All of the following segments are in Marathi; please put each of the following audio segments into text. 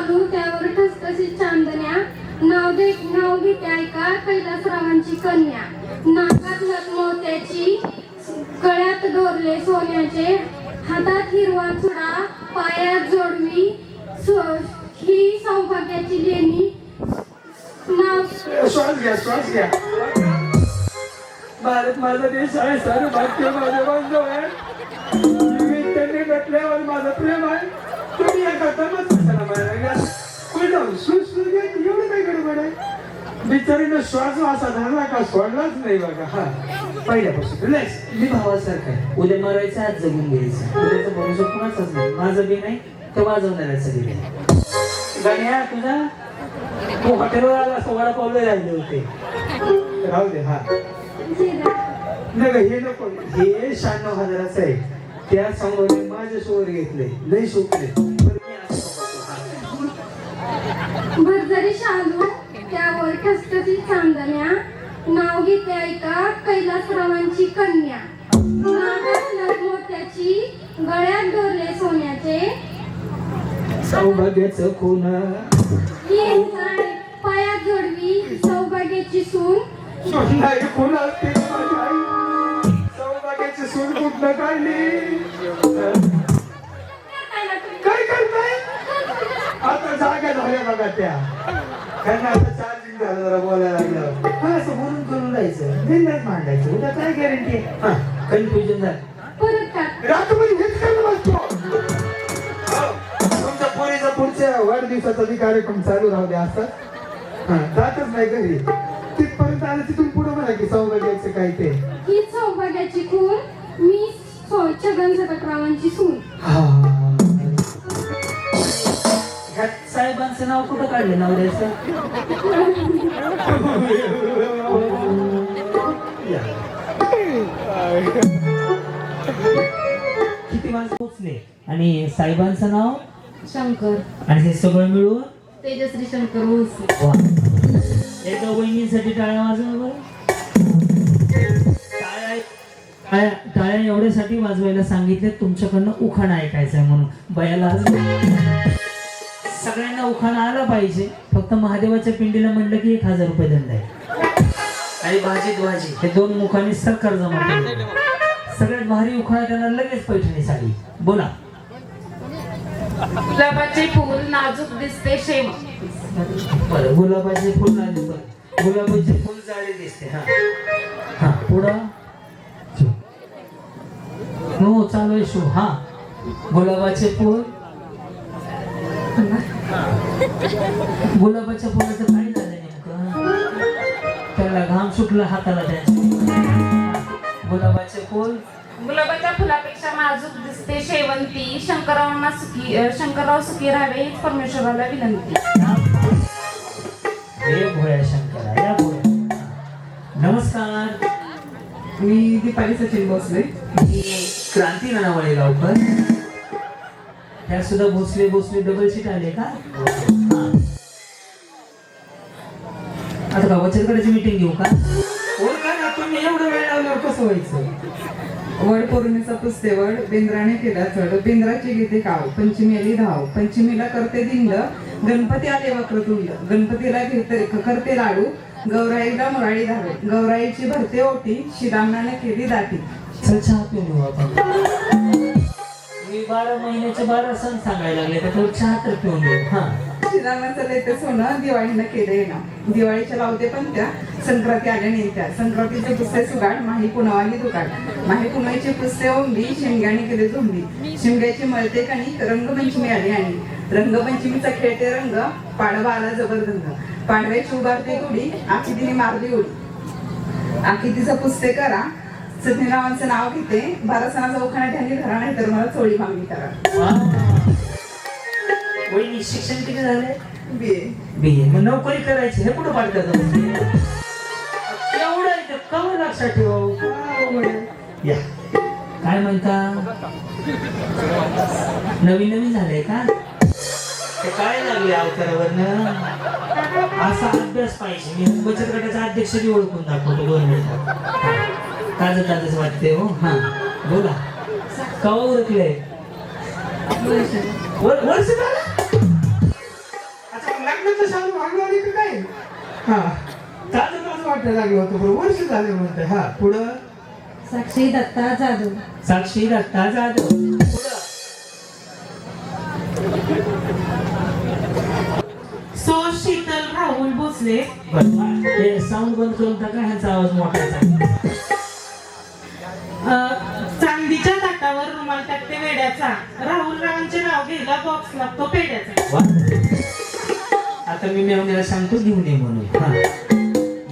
भरजरी त्यावर ठसठशी चांदण्या. नाव दे नाव घेते ऐका कैलासरावांची कन्या. नाकात नथ मोत्याची गळ्यात दोरले सोन्याचे. हातात हिरवा चुडा पायात जोडवी ही सौभाग्याची लेणी. नाव श्वास घ्या श्वास घ्या. भारत माझा देश आहे सर. भारतीय माझे बांधव आहे मी त्यांनी भेटल्यावर माझं प्रेम आहे. तुम्ही या करतानाच कशाला कुठं सुस एवढं काय गडबड आहे बिचारीनं श्वास वासा धरला का? सोडलाच नाही बघा. हा. पहिल्यापासून. रिलॅक्स मी भावासारखं आहे. उद्या मरायचं आज जगून घ्यायचं. उद्याचं भविष्य कुणाचंच नाही. माझं बी नाही तर वाजवणाऱ्याचं बी नाही गण्या तुझा? तू हॉटेलवर आला सोळा पावले राहिले होते. राहू दे हा. नाही हे नको. हे शहाण्णव हजाराचं आहे. त्या समोर माझे शोर घेतले असं बघतो, भरजरी शालू त्यावर ठसठशीत चांदण्या नाव घेते ऐका कैलासरावांची कन्या. नागात मोत्याची गळ्यात दोरले सोन्याचे. सौभाग्याचं खून. पायात जोडवी सौभाग्याची सून. नाही खून सौभाग्याची सून कुठनं काढली? आता जागा झाल्या बघा त्या. त्यांना आता चार्जिंग झालं जरा बोलायला लागलं. हा असं बोलून करून राहायचं बिंदास मांडायचं. उद्या काय गॅरंटी आहे? कन्फ्युजन झालं. रात्रभर हेच करणं बसतो. तुमच्या पोरीचा पुढच्या वाढदिवसाचा बी कार्यक्रम चालू राहू द्या असं हा, जातच नाही घरी. तिथपर्यंत आलं तिथून पुढे म्हणा की सौभाग्याचं काय ते. ही सौभाग्याची खून मी छगन सकटरावांची सून. ह्यात साहेबांचं नाव कुठं काढलं नवऱ्याचं? किती माणसं पोचले आणि साहेबांचं नाव? शंकर. आणि हे सगळं मिळून? तेजश्री शंकर एकदा वहिनीसाठी टाळ्या वाजवा बरं. टाळ्या टाळ्या एवढ्यासाठी वाजवायला सांगितले तुमच्याकडनं उखाणा ऐकायचं आहे म्हणून बयाला सगळ्यांना उखाणा आला पाहिजे. फक्त महादेवाच्या पिंडीला म्हणलं की एक हजार रुपये दंड आहे. आणि भाजीत भाजी हे दोन मुखाने सरकार जमा केलं. सगळ्यात भारी उखाणा त्यांना लगेच पैठणी साडी बोला. गुलाबाचे फूल नाजूक दिसते शेम. बरं गुलाबाचे फुल नाही दिसत गुलाबाचे फुल जाळे दिसते हा. हा पुढं. हो चालू आहे शो. हा. गुलाबाचे फुल. गुलाबाच्या फुलाचं काय झालं नेमकं. त्याला घाम सुटला हाताला त्याच्या गुलाबाचे फुल. गुलाबाच्या फुलापेक्षा नाजूक दिसते शेवंती. शंकररावांना सुखी शंकरराव सुखी राहावे हीच परमेश्वराला विनंती. हे भोळ्या शंकरा या भोळ्या नमस्कार. मी दीपाली सचिन भोसले. मी क्रांती नानावळे गावकर त्या सुद्धा भोसले भोसले डबल सीट आले का? हा. आता का बचतगडाची मीटिंग घेऊ का? ओळखा ना तुम्ही एवढं वेळ लावल्यावर कसं व्हायचं? वड पौर्णिमेचा पुस्तेवड बेंद्राने केला चढ. बेंद्राची गीते काव पंचमी आली धाव. पंचमीला करते दिंड गणपती आले वक्रतुंड. गणपतीला घेते करते लाडू गौराईला मुराळी धावे. गौराईची भरते ओटी शिरामणाने केली दाटी. चल चहा पिऊन येऊ आपण. मी बारा महिन्याचे बारा सण सांगायला लागले तर चहा पिऊन येऊ हा. शिरामाचं लेते सोनं दिवाळीनं केलंय ना. दिवाळीच्या लावते पण त्या संक्रांती आल्या त्या. संक्रांतीचे पुस्ते सुगाड माही पुनवाली दुकान माही पुनवाईचे पुस्ते ओंबी शिमग्याने केले झोंबी. शिमग्याची मळते काणी रंगपंचमी आली आणि रंगपंचमीचा खेळते रंग पाडवा आला जबरदंग. पाडव्याची उभारते गुढी आखितीने मारली उडी. आखितीचं पुस्ते करा सत्यनारायणचं नाव घेते. बारा सणाचा उखाणा त्यांनी धरा नाही तर मला चोळी मागणी करा. वहिनी शिक्षण किती झालंय? बी बी ए. मग नोकरी करायची हे कुठं पाठवतात एवढं आहे ते कमी लक्षात ठेव? या. काय म्हणता? नवीन नवीन झालंय का? ते काय लागले अवतारावरनं? असा अभ्यास पाहिजे. मी बचत गटाचा अध्यक्ष बी ओळखून दाखवतो दोन मिनिटात ताजं ताजच वाटते हो. हा. बोला. कवा उरकलंय वर- वर्ष झालं लग्नाचं का काय? हा. ताजं ताजं वाटायला लागलं होतं बरं वर्ष झाले म्हणते हा पुढं? साक्षी दत्ता जाधव. साक्षी दत्ता जाधव. पुढं. सो शीतल राहुल भोसले. साऊंड बंद करून टाका ह्यांचा आवाज मोठा चांदीच्या ताटावर रुमाल टाकते वेड्याचा. राहुल रावांचे नाव घ्यायला बॉक्स लागतो पेड्याचा. आता मी मेवण्याला सांगतो घेऊन ये म्हणून. हा.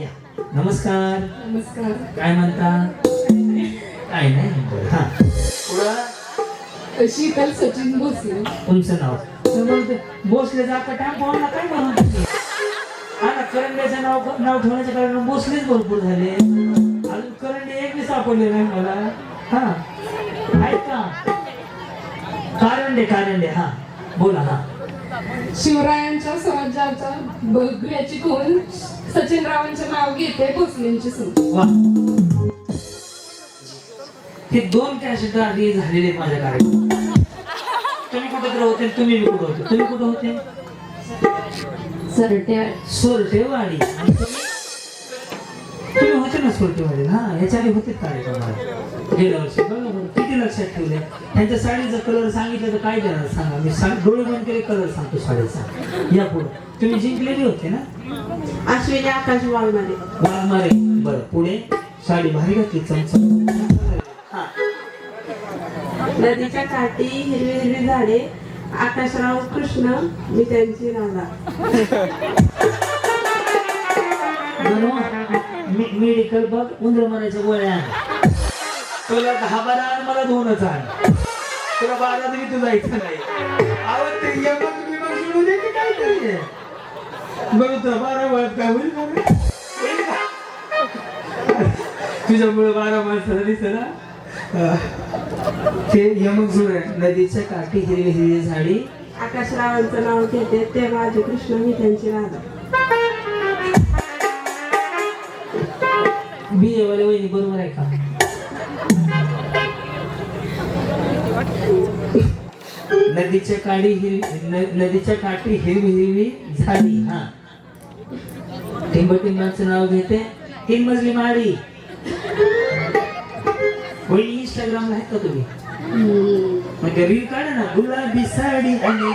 या. नमस्कार. नमस्कार. काय म्हणता? काय नाही. बरं, हा. पुढं? शीतल सचिन भोसले. तुमचं नाव? भोसले जाता टाइम पाहून काय म्हणून? तुम्ही हा ना करंड्याचं नाव नाव ठेवण्याच्या कारण भोसलेच भरपूर झाले. सापडले नाही मला हा. आहेत का कारंडे कारंडे हा. बोला हा. शिवरायांच्या स्वराज्याचा बघण्याची खून सचिन रावांचे नाव घेते भोसलेंची सून. हे दोन कॅसेट आधी झालेले माझ्या कार्यक्रमात तुम्ही कुठं तर होते तुम्ही कुठं होते? तुम्ही कुठं होते? सोरटेवाडी. आणि तुम्ही होते ना सोरटेवाडी हा? ह्याच्या आधी होते कार्यक्रमाला गेल्या वर्षी बघा बरं. किती लक्षात ठेवले? त्यांच्या साडीचा कलर सांगितलं तर काय देणार सांगा? मी सा- डोळे बंद केले कलर सांगतो साडीचा. या पुढे. तुम्ही जिंकलेली होते ना? अश्विनी आकाश वाघमारे वाघमारे बरं पुढे. साडी भारी घातली चमचम हा. नदीच्या काठी हिरवी हिरवी झाडे. आकाशराव कृष्ण मी त्यांची राधा. मेडिकल बघ उंदर मारायच्या गोळ्या आण. तुला दहा बारा आण मला दोनच आण तुला बारा तरी तू जायचं नाही आवड ते यमक बिमक सोडून दे की काय तरी बरं बारा वळत काय होईल का रे? होईल का? तुझ्यामुळे बारा माणसं दिसत ना हा. ते यमक जुळ नदीच्या काठी हिरवी हिरवी झाडी आकाशरावांचं नाव घेते ते माझे कृष्ण मी त्यांची राधा बी वाले वहिनी बरोबर आहे का? नदीच्या काठी हिरवी नदीच्या काठी हिरवी हिरवी झाडी हा. टिंब टिंबाचं नाव घेते. तीन मजली माडी. वहिनी इंस्टाग्रामला आहेत का तुम्ही? म्हणजे रील काढा ना. गुलाबी साडी आणि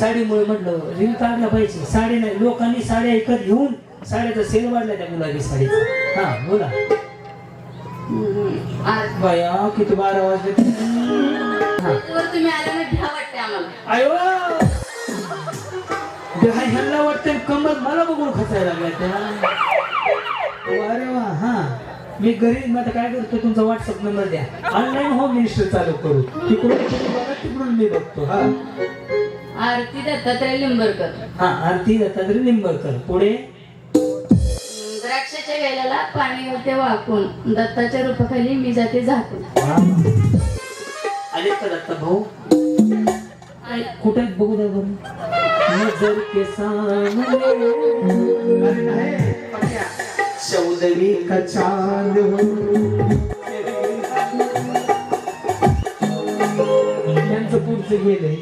साडीमुळे म्हटलं रील काढला पाहिजे. साडी नाही लोकांनी साड्या ऐकत घेऊन साड्याचा सेल वाढला त्या गुलाबी साडीचा. हा बोला. बाया किती बारा वाजले. हा. तुम्ही भ्या वाटते आम्हाला. आयो! ते ह्यांना वाटतं कमर मला बघून खचायला लागला त्या. अरे वा हा. मी घरी आता काय करतो तुमचा व्हॉट्सअप नंबर द्या. ऑनलाईन होम मिनिस्टर चालू करू. तिकडून तुम्ही बघा तिकडून मी बघतो हा. आरती दत्तात्रय लिंबरकर हा आरती दत्तात्रय निंबळकर पुढे? द्राक्षाच्या वेळेला पाणी होते वाकून. दत्ताच्या रूपाखाली मी जाते झाकून. आले का दत्ता भाऊ? कुठे बघू द्या बरं नजर के सामने. चौदवी का चांद हो. यांचं पुढचं गेलंय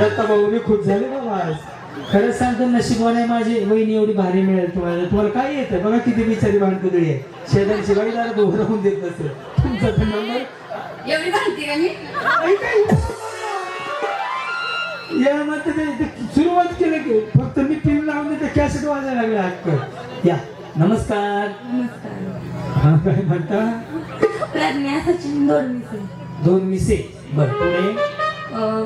दत्ता भाऊ मी खुश झाले बाबा आज. खरंच सांगतो नशीबवान आहे माझी वहिनी एवढी भारी मिळेल तुम्हाला. तुम्हाला काय येतं? बघा किती बिचारी भांडकुदळी आहे. शेजारची बाई दार राहून देत नसेल. तुमचा पण नंबर एवढी माहिती का मी? या ते- ते सुरुवात केलं की फक्त मी टीम लावून ते कॅसेट वाजायला लागले हक्क या नमस्कार. हा काय म्हणता? प्रज्ञा सचिन दोडणीचे दोन मिसे. बर पुढे अं,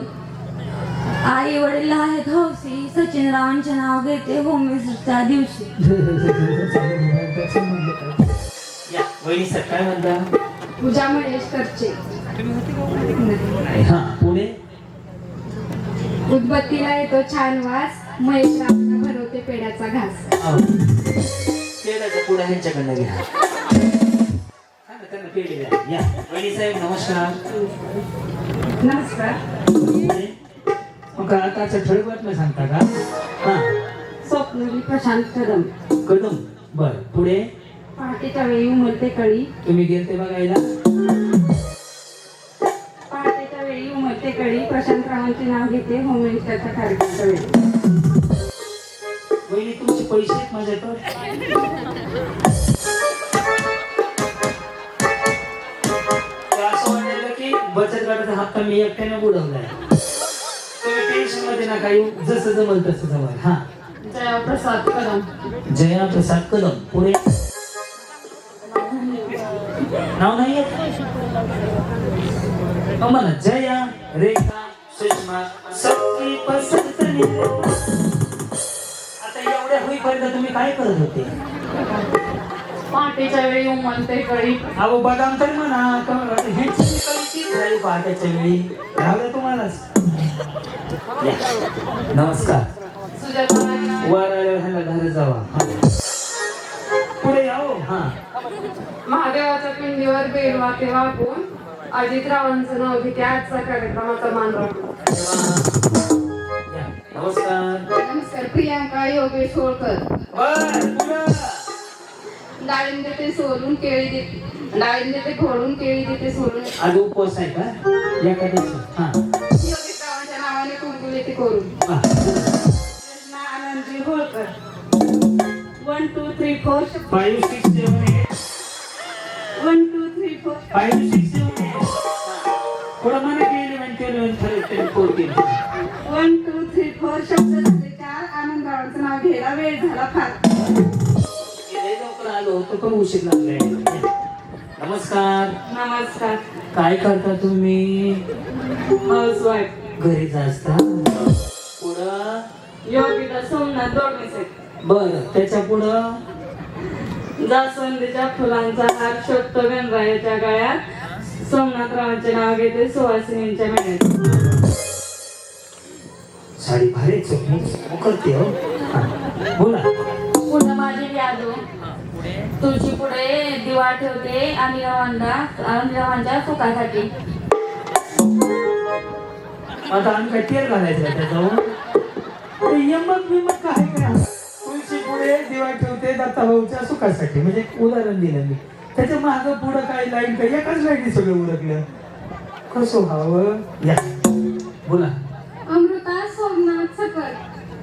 आई वडील आहेत हौसी सचिनरावांचे नाव घेते होमेच्या दिवशी. या वहिनी सर काय म्हणता? पूजा महेश करचे हा पुढे उदबत्तीला येतो छान वास महेश रावांना भरवते पेड्याचा घास. आहो. पेढ्याचा पुढे ह्यांच्याकडनं घ्या. हा पेढे. या वहिनी साहेब नमस्कार. नमस्कार. मग आताच्या ठळक बातम्या सांगता का? हा. स्वप्नली प्रशांत कदम. कदम. बर. पुढे? पहाटेच्या वेळी उमलते कळी. तुम्ही गेलते बघायला? पहाटेच्या वेळी उमलते कळी. प्रशांत रावांचे नाव घेते. होम मिनिस्टरच्या कार्यक्रमाच्या वेळी. वहिनी तुमचे पैसे आहेत माझ्याकडे तर? असं की बचत गटाचा हप्ता मी एकट्याने बुडवलाय. येऊ जसं जमल तसं जमल. हा. जयाप्रसाद कदम. जया प्रसाद कदम. पुढे. नाव नाही येत म्हणा जया रेखा सुषमा सगळी पसंत निघाली. आता एवढ्या होईपर्यंत तुम्ही काय करत होते? पहाटेच्या वेळी उमलते कळी अहो बदाम तर म्हणा कविती झाली पहाटेच्या वेळी? राहिलं तुम्हालाच. नमस्कार. वर ह्याला घर जावा. हा. पुढे यावं? हा. महादेवाच्या पिंडीवर बेलवाते वापून अजितरावांचं नाव घेते. आजचा कार्यक्रमाचा मान राखून. नमस्कार. नमस्कार प्रियांका योगेश होळकर. डाळिंब देते सोलून केळी देते डाळिंब देते फोडून केळी देते सोलून. आज उपवास आहे का? एखाद्याची हा. योगेश रावांच्या नावाने कुंकू देते करून. Krishna Anandji Holkar. One two three four Five, six, seven, eight. One two three four Five, six, seven, eight. थोडं म्हणा की eleven, twelve, thirteen, fourteen. One two three four शब्द झाले चार. आनंदरावांचं नाव घ्यायला वेळ झाला फार. लवकर आलो होतो पण उशीर लागलाय नमस्कार. नमस्कार. काय करता तुम्ही? हाऊसवाईफ घरीच असता पुढं? योगिता सोमनाथ दोडणीचे बर त्याच्या पुढं? जास्वंदीच्या फुलांचा हार शोधतो गणरायाच्या गळ्यात. सोमनाथरावांचे नाव घेते सुवासिनींच्या मेळ्यात साडी भारी चोख करते हो. हा. बोला. पुन्हा माझी यादव. तुळशी पुढे दिवा ठेवते आणि रवांच्या सुखासाठी. आता आम्ही काय तेल घालायचं त्याच्यावर? यमक बिमक काय तुळशी पुढे दिवा ठेवते दत्ता भाऊच्या सुखासाठी. म्हणजे उदाहरण दिलं मी. त्याच्या माग पुढं काय लाईन काय? एकाच लाईनी सगळं उरकलं. कसं व्हावं या. बोला. अमृता सोमनाथ सकल.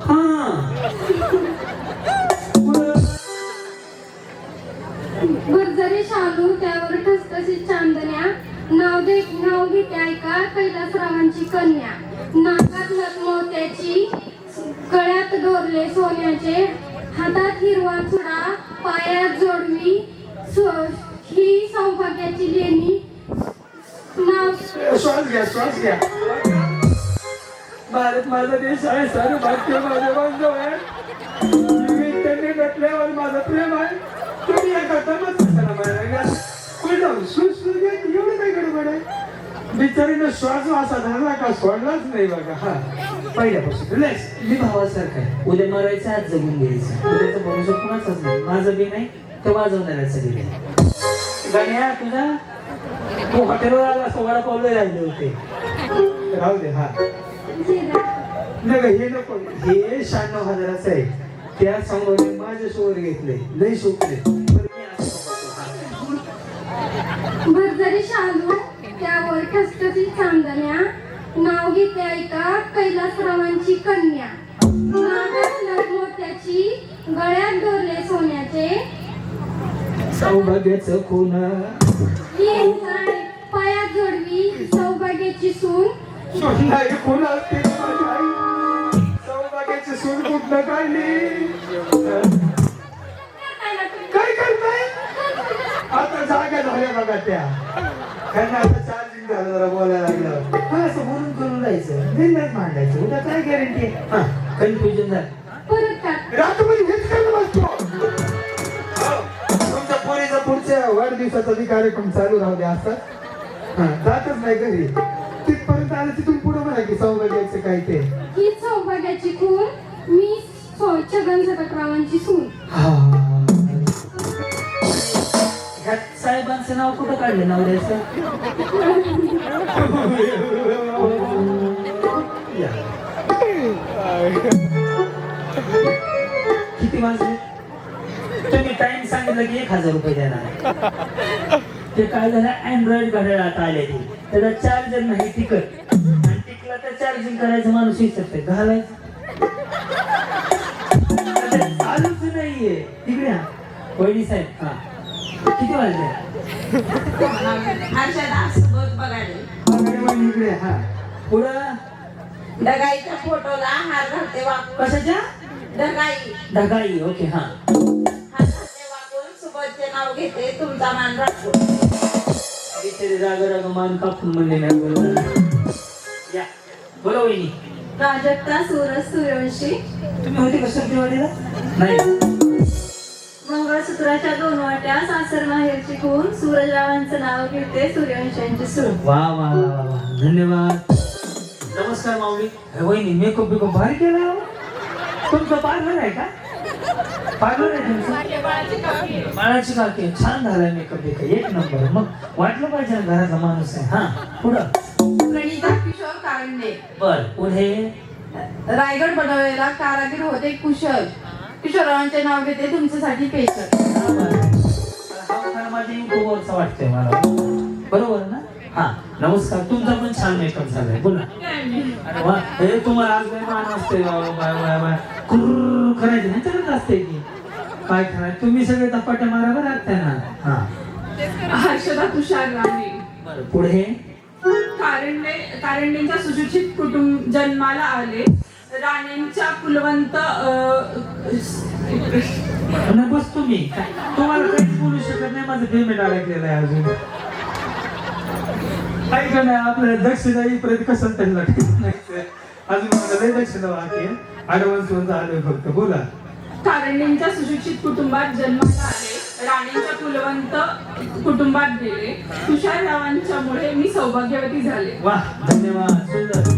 हा. गुर्जरी शालू त्यावर ठसठसी चांदण्या. नाव दे नाव घेते ऐका कैलासरावांची कन्या. नाकात नतमोत्याची गळ्यात दोरले सोन्याचे. हातात हिरवा चुडा पायात जोडवी. ही सौभाग्याची लेणी. नाव श्वास घ्या श्वास घ्या. भारत माझा देश आहे सर भारतीय माझे बांधव आहे मी त्यांनी भेटल्यावर माझं प्रेम आहे. तुम्ही एका दमच कशाला मारायला कुठं जाऊ एवढं काय गडबड आहे बिचारीनं श्वास असा धरला का सोडलाच नाही बघा हा पहिल्यापासून रिलॅक्स मी भावासारखं आहे उद्या मरायचं आज जगून घ्यायचं उद्याचं भविष्य कुणाचंच नाही माझं बी नाही तर वाजवणाऱ्याच बी नाही गण्या तुझा तू हॉटेलवर आला सोळा पावलं राहिले होते राहू दे हा नाही हे नको हे शहाण्णव हजाराचं आहे त्या समोर माझ्या शोवर घेतले. लई बघतो, हा. भरजरी शालू त्यावर ठसठशीत चांदण्या नाव घेते ऐका कैलासरावांची कन्या. नागात नरमोत्याची गळ्यात दोरले सोन्याचे. सौभाग्याचं उंचाई पायात जोडवी सौभाग्याची सून. माझी आई. सौभाग्याची सून कुठनं काढली काय करताय? आता जागा झाल्या बघा त्या. त्यांना आता चार्जिंग झालं जरा बोलायला हा असं बोलून करून जायचं. बिंदास मांडायचं. उद्या काय गॅरंटी आहे? हा कन्फ्युजन झालं. रात्रभर हेच बसतो. तुमच्या पोरीचा पुढच्या वाढदिवसाचा कार्यक्रम चालू राहू द्या असतात हा जातच नाही घरी. तिथपर्यंत आलं तिथून पुढे म्हणा की सौभाग्याचं काय ते? ही सौभाग्याची खून मी सौ- छगन झटकरावांची सून. ह्या साहेबांचं नाव कुठं काढलं नवऱ्याचं? या. किती वाजले तुम्ही टाइम सांगितलं की एक हजार रुपये देणार. ते काय झालं? अँड्रॉइड घड्याळात आले ते. त्याला चार्जर नाही टिकत आणि टिकला तर चार्जिंग करायचं माणूस विचारते घालायचं. आता चालूच नाहीये. तिकडे. वहिनी साहेब हा. किती वाजले? इकडे हा. पुढं? डगाईच्या फोटोला हार घालते वाकून कशाच्या? डगाई ढगाई ओके हा. हार घालते वाकून सुबोधचे नाव घेते तुमचा मान राखून बिचारी राग राग मान कापून म्हणले नाही बोलला या. बोला वहिनी. प्राजक्ता सूरज सूर्यवंशी. तुम्ही होते का दिवाळीला नाही. मंगळसूत्राच्या दोन वाट्या सासर माहेरची खून. सूरजरावांचं नाव घेते सूर्यवंशांची सून. वा वा वा वा धन्यवाद. नमस्कार माऊली. वहिनी मेकअप बिकअप भारी केला हो. तुमचं पार्लर आहे का? आहे तुमचं बाळाची काकी. छान झालाय मेकअप बिकअप एक नंबर. मग वाटलं पाहिजे ना घराचा माणूस आहे. हा पुढं. प्रणिता किशोर कारंडे. बर पुढे? रायगड बनवलेला कारागीर होते कुशल. किशोरावांचे नाव घेते तुमच्यासाठी पेशल माझ्या युट्यूबवरचा वाटतंय मला. बरोबर ना? हा नमस्कार. तुमचा पण छान मेकअप झालाय. बोला अरे वा. हे तुम्हाला आज लय मान असते बाबा बाय बाय बाय. कुर्र करायचं ह्याच्याकडे असते की. काय खरं तुम्ही सगळे धपाटे मारा बरं त्यांना हा. हर्षदा तुषार राणे. पुढे? कारंडे कारंडेंच्या सुशिक्षित कुटुंब जन्माला आले. राणेंच्या कुलवंत आणि बस तुम्ही. तुम्हाला काहीच बोलू शकत नाही. माझं पेमेंट अडकलेलं आहे अजून. ऐका नाही आपल्याला दक्षिणा येईपर्यंत कसं त्यांना अजून मला लय दक्षिणा बाकी ऍडव्हान्स वर आलोय फक्त. बोला. कारंडेंच्या सुशिक्षित कुटुंबात जन्माला आले राणेंच्या कुलवंत कुटुंबात गेले. तुषार रावांच्यामुळे मी सौभाग्यवती झाले. वा धन्यवाद सुंदर.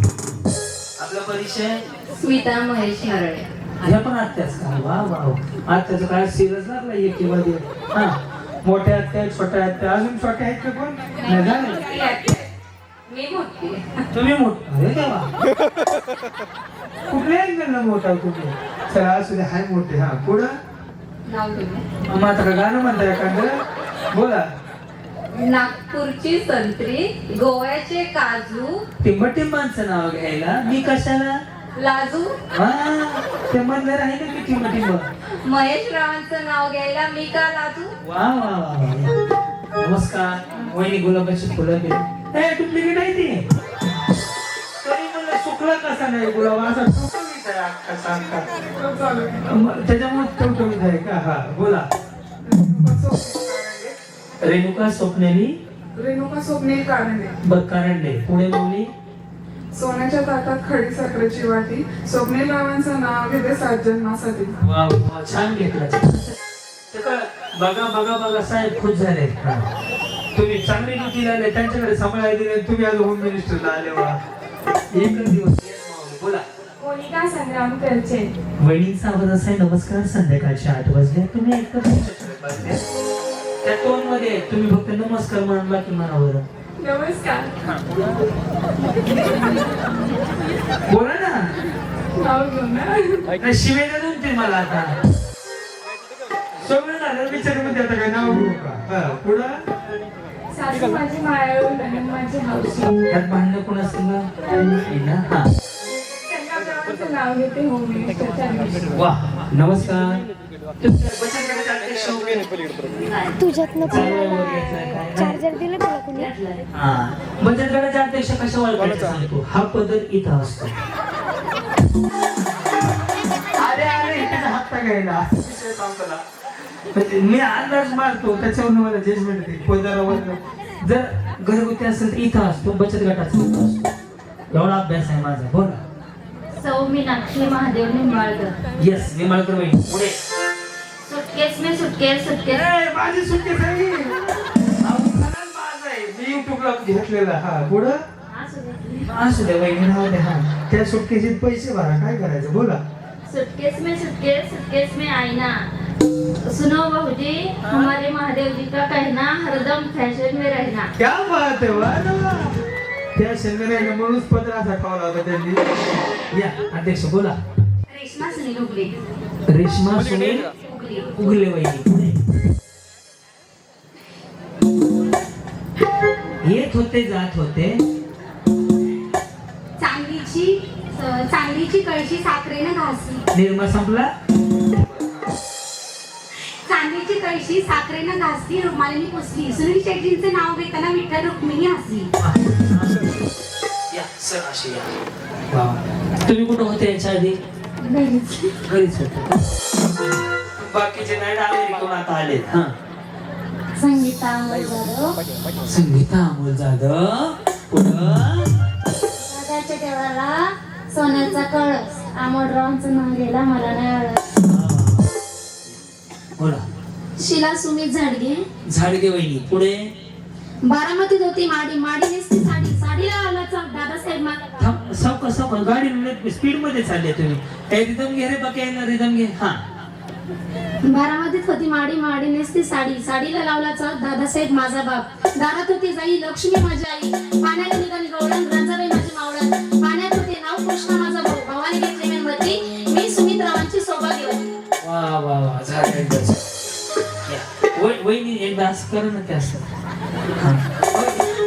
आपला परिचय? स्मिता महेश नारळे ह्या पण आत्याच का वा वा आत्याचं काय? सिरियस लागला एक किंवा हा मोठ्या आत्या छोट्या आत्या अजून छोट्या आहेत का कोण? नाही झालं? मी मोठी. तुम्ही मोठं अरे देवा. कुठल्या अँगलला मोठा तुम्ही? चला असू दे हाय मोठे हा पुढं. नाव तुम्ही? का गाणं म्हणताय एखादं. बोला. नागपूरची संत्री गोव्याचे काजू. टिंबटिंबांचं नाव घ्यायला. मी कशाला? लाजू. हा ते म्हणलं आहे ना की टिंबटिंब महेश रावांचं नाव घ्यायला मी का लाजू? वा वा वा वा. नमस्कार. वहिनी गुलाबाची फुलं गेली ए डुप्लिकेट आहे ती. तरी सुकला कसा नाही गुलाब असा टवटवीत आहे अख्खा सारखा मग त्याच्यामुळे टवटवीत आहे का? हा बोला. रेणुका स्वप्नेली? रेणुका स्वप्नील बर करंडे. पुढे माऊली सोन्याच्या ताटात खडी साखरेची वाटी. स्वप्नील रावांचं नाव घेते सात जन्मासाठी वा वा छान घेतला. बघा बघा बघा साहेब खुश झाले. तुम्ही चांगली ड्युटी आले त्यांच्याकडे सांभाळायला दिले तुम्ही आज होम मिनिस्टरला आले एकच दिवस. बोला. मोनिका संग्राम करचे वहिनींचा आवाज असा आहे नमस्कार. संध्याकाळचे आठ वाजले. तुम्ही. त्या टोनमध्ये तुम्ही फक्त नमस्कार म्हणून बाकी बरं नमस्कार. बोला ना. नाही, शिवायला दोन तीन मला आता. सगळं झालं. विचारमध्ये आता काय नाव हा पुढं? त्यात भांडणं कोण ना हा. वा. नमस्कार? चार्जर दिलं तुला कोणी? हा. बचत गटाचे अध्यक्ष कशा ओळखायचे सांगतो? हा पदर इथं असतो. अरे अरे हात घ्यायला. संपला. म्हणजे मी अंदाज मारतो त्याच्यावर मला जजमेंट येते. पदारावर जर घरगुती असेल तर इथं असतो बचत गटाचा इथं असतो. एवढा अभ्यास आहे माझा. बोला सौ मीनाक्षी महादेव निंबाळकर. येस विमाळकर वहिनी पुढे. सुटकेस में सुटकेस सुटकेस. माझी माझं आहे. मी युट्यूबला घेतलेला हा पुढं? असू राहू हा. त्या सुटकेचे पैसे भरा. काय करायचं? बोला. सुटकेस में सुटकेस सुटकेस में आईना. सुनो बहुजी हमारे महादेव जी का कहना हरदम फैशन में रहना। क्या बात आहे वा रे वा. त्या शेंगण्याने म्हणूनच पत्र असा ठेवला होता त्यांनी या अध्यक्ष बोला। रेशमा सुनील उगले। रेश्मा सुनील उगले। वहिनी येत होते जात होते। चांदीची चांदीची कळशी साखरेनं घासली. निर्मा संपला? चांदीची कळशी साखरेनं घासली रुमालीने पुसली. सुनील शेट्टींचे नाव घेताना विठ्ठल रुक्मिणी हसली. या सर अशी या. वा. वा. तुम्ही कुठं होते याच्या आधी? घरीच. होते का? बाकीचे नाही आता आले हा. संगीता अमोल जाधव. संगीता अमोल जाधव. पुढं राजाच्या देवाला सोन्याचा कळस. अमोलरावांचं नाव गेला मला नाही आवडत. बोला. शिला सुमित झाडगे. झाडगे वहिनी पुढे? बारामतीत होती माडी. माडी नेसती साडी. साडीला आला दादासाहेब मा- थांब सावका सावका गाडी स्पीडमध्ये चालले तुम्ही. हे रिदम घे रे बाकी आहे ना रिदम घे. हा. बारामतीत होती माडी. माडी नेसती साडी. साडीला लावला चौक दादासाहेब माझा बाप. दारात होती जाई लक्ष्मी माझी आई. पाण्यात निघाली गवळण राजाबाई माझी मावळण. पाण्यात होते नाव कृष्ण माझा भाऊ. वहिनी कर ना ते असं.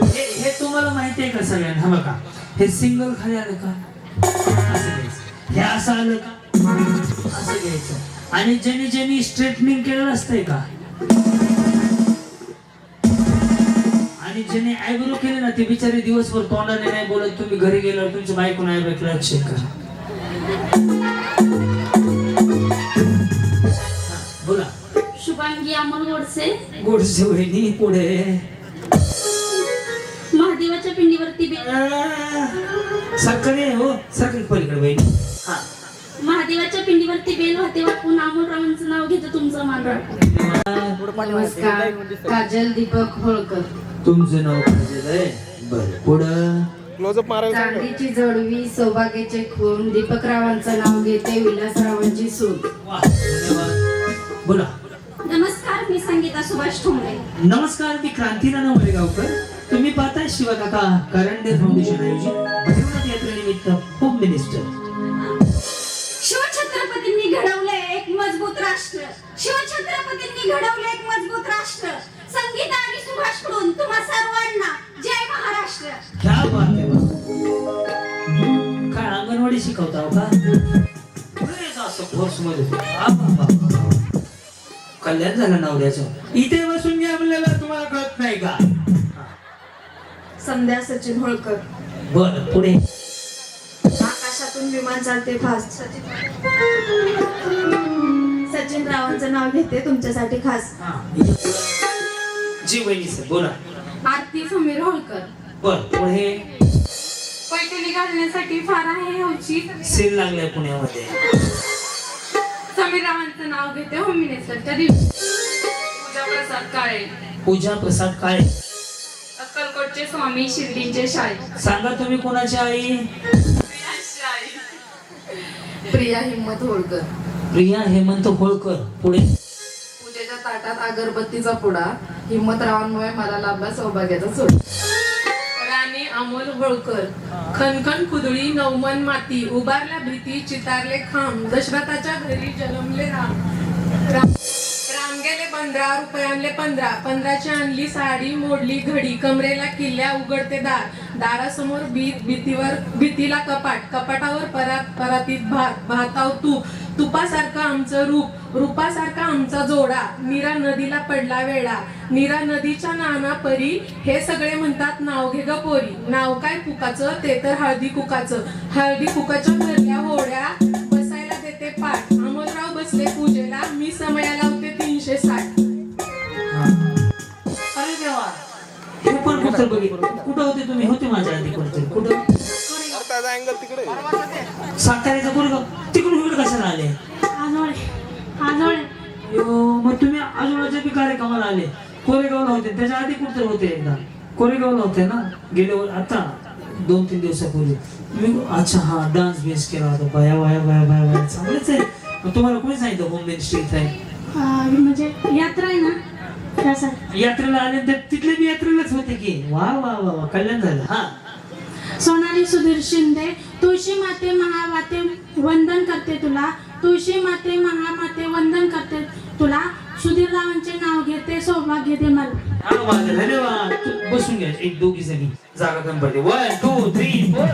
हे. तुम्हाला माहिती आहे का सगळ्यांना? बघा. हे सिंगल खाली आलं का? असं घ्यायचं. हे असं आलं का? असं घ्यायचं. आणि ज्यांनी ज्यांनी स्ट्रेटनिंग केलेलं असतंय का? आणि ज्याने आयब्रो केले ना ते बिचारे दिवसभर तोंडाने नाही बोलत तुम्ही घरी गेल्यावर तुमच्या बायको आयब्रो केला चेक करा. शुभांगी अमोल गोडसे. गोडसे वहिनी पुढे. महादेवाच्या पिंडीवरती बे- सरकारी आहे हो सरकारी पलीकडे वहिनी हा. महादेवाच्या पिंडीवरती बेल होते वाकून अमोल रावांचं नाव घेतो तुमचं मान नमस्कार काजल दीपक होळकर. तुमचं नाव पाहिजे आहे? बरं पुढं? चांदीची जोडवी सौभाग्याचे खून. दीपकरावांचं नाव घेते विलासरावांची सून. धन्यवाद. बोला. संगीता सुभाष ठोंबरे. नमस्कार मी क्रांतीनाना वडगावकर तुम्ही पाहताय शिवकाका करंडे फाउंडेशन आयोजित भगवत यात्रेनिमित्त होम मिनिस्टर शिवछत्रपतींनी घडवले एक मजबूत राष्ट्र. शिवछत्रपतींनी घडवले एक मजबूत राष्ट्र. संगीता आणि सुभाषकडून तुम्हा सर्वांना जय महाराष्ट्र. क्या बात आहे. काय अंगणवाडी शिकवता हो का? असं कोर्समध्ये. कल्याण झालं नवऱ्याचं. इथे बसून घ्या आपल्याला तुम्हाला कळत नाही का? संध्या सचिन होळकर. बर पुढे. आकाशातून विमान चालते फास्ट. सचिन. रावांचं नाव घेते तुमच्यासाठी खास. हा. जी वहिनी सर बोला. आरती समीर होळकर. बर पुढे. पैठणी घालण्यासाठी फार आहे उचित. सेल लागलाय पुण्यामध्ये. समीर रावांचं नाव घेते होम मिनिस्टरच्या दिवशी पूजा प्रसाद काळे. पूजा प्रसाद काळे. अक्कलकोटचे स्वामी शिर्डींचे शाळे सांगा तुम्ही कोणाची आई? प्रिया हिम्मत होळकर. प्रिया हेमंत होळकर पुढे. पूजेच्या ताटात अगरबत्तीचा पुडा. हिम्मतरावांमुळे मला लाभला सौभाग्याचा सोड. अमोल होळकर. खनखन कुदळी नवमन माती उभारल्या भीती चितारले खांब. दशरथाच्या घरी जन्मले राम. राम राम गेले पंधरा रुपये आणले पंधरा. पंधराची आणली साडी मोडली घडी कमरेला किल्ल्या उघडते दार. दारासमोर भीत भीतीवर भीतीला कपाट. कपाटावर परात परातीत भात. भाताव तूप. तुपासारखं आमचं रूप रूपासारखा आमचा जोडा नीरा नदीला पडला वेळा. नीरा नदीच्या नाना परी हे सगळे म्हणतात नाव घे ग पोरी. नाव काय कुकाचं? ते तर हळदी कुकाचं. हळदी कुकाच्या भरल्या होड्या बसायला देते पाठ. अमोलराव बसले पूजेला मी समया लावते तीनशे साठ. अरे देवा. हे पण कुठं बघितलं? कुठं होते तुम्ही? होते माझ्या आधी कुठं? कुठं साताऱ्याचं कोरेगाव इकडे कशाला आले? आजोळे मग तुम्ही आजोबाच्या बी कार्यक्रमाला आले. कोरेगावला होते. त्याच्या आधी कुठं होते एकदा? कोरेगावला होते ना? गेल्यावर आता दोन तीन दिवसापूर्वी. मी अच्छा हा डान्स बेस केला होता. बाया बाया बाया बाया बाया चांगलंच आहे. तुम्हाला कोणी सांगितलं होम मिनिस्ट्री इथं आहे? म्हणजे यात्रा आहे ना? यात्रेला आले तर तिथले बी यात्रेलाच होते की. वा वा वा वा. कल्याण झालं. हा. सोनाली सुधीर शिंदे तुळशी माते महामाते वंदन करते तुला. तुळशी माते महामाते वंदन करते तुला. सुधीर रावांचे नाव घेते सौभाग्य दे मला. धन्यवाद. बसून घ्या एक दोघी जणी. जागा कमी पडते. One two three four